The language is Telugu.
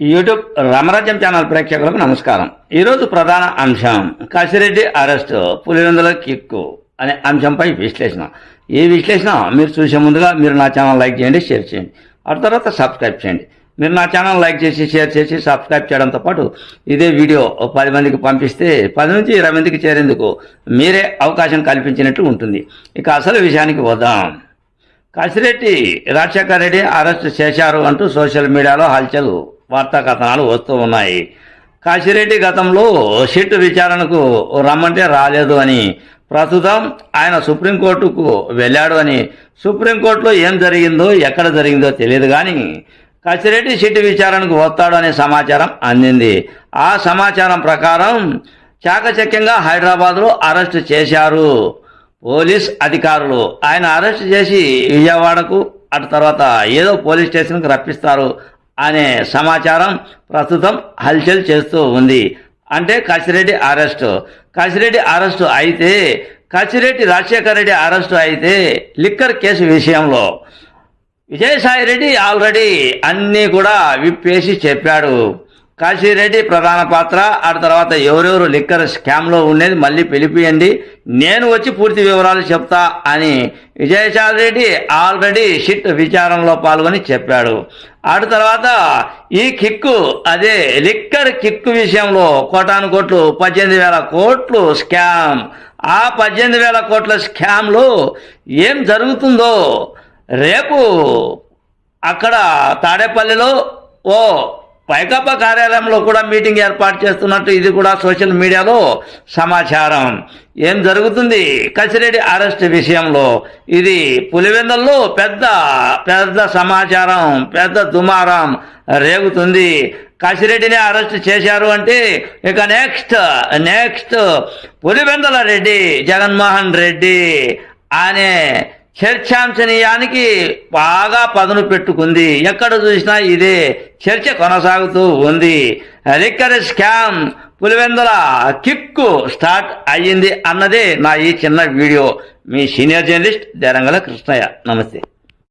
యూట్యూబ్ రామరాజ్యం ఛానల్ ప్రేక్షకులకు నమస్కారం. ఈరోజు ప్రధాన అంశం కాశిరెడ్డి అరెస్టు పులివెందుల కిక్కు అనే అంశంపై విశ్లేషణ. ఈ విశ్లేషణ మీరు చూసే ముందుగా మీరు నా ఛానల్ లైక్ చేయండి షేర్ చేయండి. ఆ తర్వాత సబ్స్క్రైబ్ చేయండి. మీరు నా ఛానల్ లైక్ చేసి షేర్ చేసి సబ్స్క్రైబ్ చేయడంతో పాటు ఇదే వీడియో పది మందికి పంపిస్తే పది నుంచి ఇరవై మందికి చేరేందుకు మీరే అవకాశం కల్పించినట్లు ఉంటుంది. ఇక అసలు విషయానికి వద్దాం. కాశిరెడ్డి రాజశేఖర రెడ్డి అరెస్ట్ చేశారు అంటూ సోషల్ మీడియాలో హల్చల్. వార్తా కథనాలు వస్తూ ఉన్నాయి. కాశిరెడ్డి గతంలో సిట్ విచారణకు రమ్మంటే రాలేదు అని ప్రస్తుతం ఆయన సుప్రీంకోర్టుకు వెళ్ళాడు అని సుప్రీంకోర్టులో ఏం జరిగిందో ఎక్కడ జరిగిందో తెలియదు కానీ కాశిరెడ్డి సిట్ విచారణకు వస్తాడు అనే సమాచారం అందింది. ఆ సమాచారం ప్రకారం చాకచక్యంగా హైదరాబాద్లో అరెస్ట్ చేశారు పోలీస్ అధికారులు. ఆయన అరెస్ట్ చేసి విజయవాడకు అటు తర్వాత ఏదో పోలీస్ స్టేషన్కి రప్పిస్తారు. అనే సమాచారం ప్రస్తుతం హల్చల్ చేస్తూ ఉంది. అంటే కసిరెడ్డి అరెస్టు. కసిరెడ్డి అరెస్టు అయితే కసిరెడ్డి రాజశేఖర రెడ్డి అరెస్టు అయితే లిక్కర్ కేసు విషయంలో విజయసాయి రెడ్డి ఆల్రెడీ అన్నీ కూడా విప్పేసి చెప్పాడు. కాశీరెడ్డి ప్రధాన పాత్ర ఆ తర్వాత ఎవరెవరు లిక్కర్ స్కామ్లో ఉండేది మళ్ళీ పిలిపియండి. నేను వచ్చి పూర్తి వివరాలు చెప్తా అని విజయసాయి రెడ్డి ఆల్రెడీ షిట్ విచారణలో పాల్గొని చెప్పాడు. ఆ తర్వాత ఈ కిక్కు అదే లిక్కర్ కిక్కు విషయంలో కోటాను కోట్లు పద్దెనిమిది వేల కోట్లు స్కామ్. ఆ పద్దెనిమిది వేల కోట్ల స్కామ్లో ఏం జరుగుతుందో రేపు అక్కడ తాడేపల్లిలో ఓ పైకప్ప కార్యాలయంలో కూడా మీటింగ్ ఏర్పాటు చేస్తున్నట్టు ఇది కూడా సోషల్ మీడియాలో సమాచారం. ఏం జరుగుతుంది? కసిరెడ్డి అరెస్ట్ విషయంలో ఇది పులివెందల్లో పెద్ద పెద్ద సమాచారం పెద్ద దుమారం రేగుతుంది. కాశిరెడ్డిని అరెస్ట్ చేశారు అంటే ఇక నెక్స్ట్ నెక్స్ట్ పులివెందల రెడ్డి జగన్మోహన్ రెడ్డి అనే చర్చాంశనీయానికి బాగా పదును పెట్టుకుంది. ఎక్కడ చూసినా ఇదే చర్చ కొనసాగుతూ ఉంది. Liquor scam Pulivendula kick start అయ్యింది అన్నదే నా ఈ చిన్న వీడియో. మీ సీనియర్ జర్నలిస్ట్ దేరంగల కృష్ణయ్య. నమస్తే.